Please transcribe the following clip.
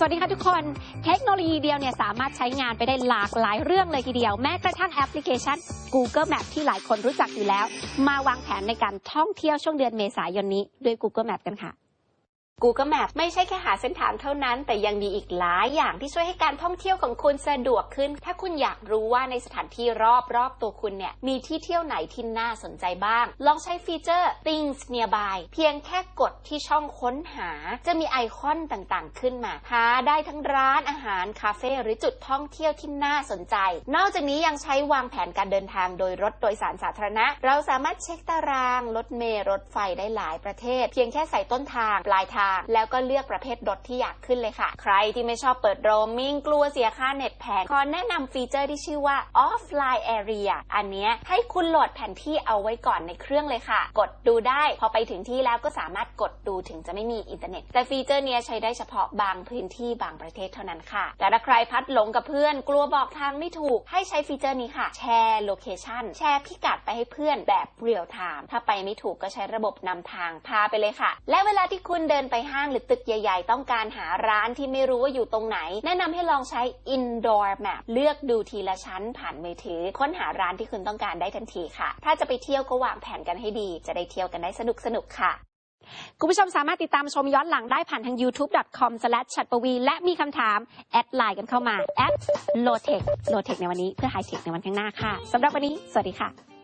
สวัสดีค่ะทุกคน เทคโนโลยีเดียวเนี่ยสามารถใช้งานไปได้หลากหลายเรื่องเลยทีเดียว แม้กระทั่งแอปพลิเคชัน Google Map ที่หลายคนรู้จักอยู่แล้ว มาวางแผนในการท่องเที่ยวช่วงเดือนเมษายนนี้ด้วย Google Map กันค่ะ Google Map ไม่ใช่แค่หาเส้นทางเท่านั้น แต่ยังมีอีกหลายอย่างที่ช่วยให้การท่องเที่ยวของคุณสะดวกขึ้น ถ้าคุณอยากรู้ว่าในสถานที่รอบรอบตัวคุณเนี่ย มีที่เที่ยวไหนที่น่าสนใจบ้าง ลองใช้ฟีเจอร์ Things Nearby เพียงแค่กดที่ช่องค้นหา จะมีไอคอนต่างๆ ขึ้นมา หาได้ทั้งร้านอาหาร คาเฟ่หรือจุดท่องเที่ยวที่น่าสนใจ นอกจากนี้ยังใช้วางแผนการเดินทางโดยรถโดยสารสาธารณะ เราสามารถเช็คตารางรถเมล์รถไฟได้หลายประเทศ เพียงแค่ใส่ต้นทางปลายทางแล้วก็เลือกประเภทรถที่อยากขึ้นเลยค่ะ ใครที่ไม่ชอบเปิดโรมมิ่งกลัวเสียค่าเน็ตแพงขอแนะนำฟีเจอร์ที่ชื่อว่า offline area อันนี้ให้คุณโหลดแผนที่เอาไว้ก่อนในเครื่องเลยค่ะ กดดูได้ พอไปถึงที่แล้วก็สามารถกดดูถึงจะไม่มีอินเทอร์เน็ต แต่ฟีเจอร์นี้ใช้ได้เฉพาะบางพื้นที่บางประเทศเท่านั้นค่ะ แต่ถ้าใครพัดหลงกับเพื่อน กลัวบอกทางไม่ถูก ให้ใช้ฟีเจอร์นี้ค่ะ แชร์โลเคชันแชร์พิกัดไปให้เพื่อนแบบเรียลไทม์ถ้าไปไม่ถูกก็ใช้ระบบนำทางพาไปเลยค่ะ และเวลาที่คุณเดินไปห้างหรือตึกใหญ่ ๆ ต้องการหาร้านที่ไม่รู้ว่าอยู่ตรงไหน แนะนำให้ลองใช้ indoor map เลือกดูทีละชั้นผ่านมือถือ ค้นหาร้านที่คุณต้องการได้ทันทีค่ะ ถ้าจะไปเที่ยวก็วางแผนกันให้ดี จะได้เที่ยวกันได้สนุกสนุกๆค่ะคุณผู้ชมสามารถติดตามชมย้อนหลังได้ผ่านทาง youtube.com c h a t p w e และมีคำถาม แอดไลน์กันเข้ามา at lowtech lowtech ในวันนี้เพื่อ high tech ในวันข้างหน้าค่ะสำหรับวันนี้ สวัสดีค่ะ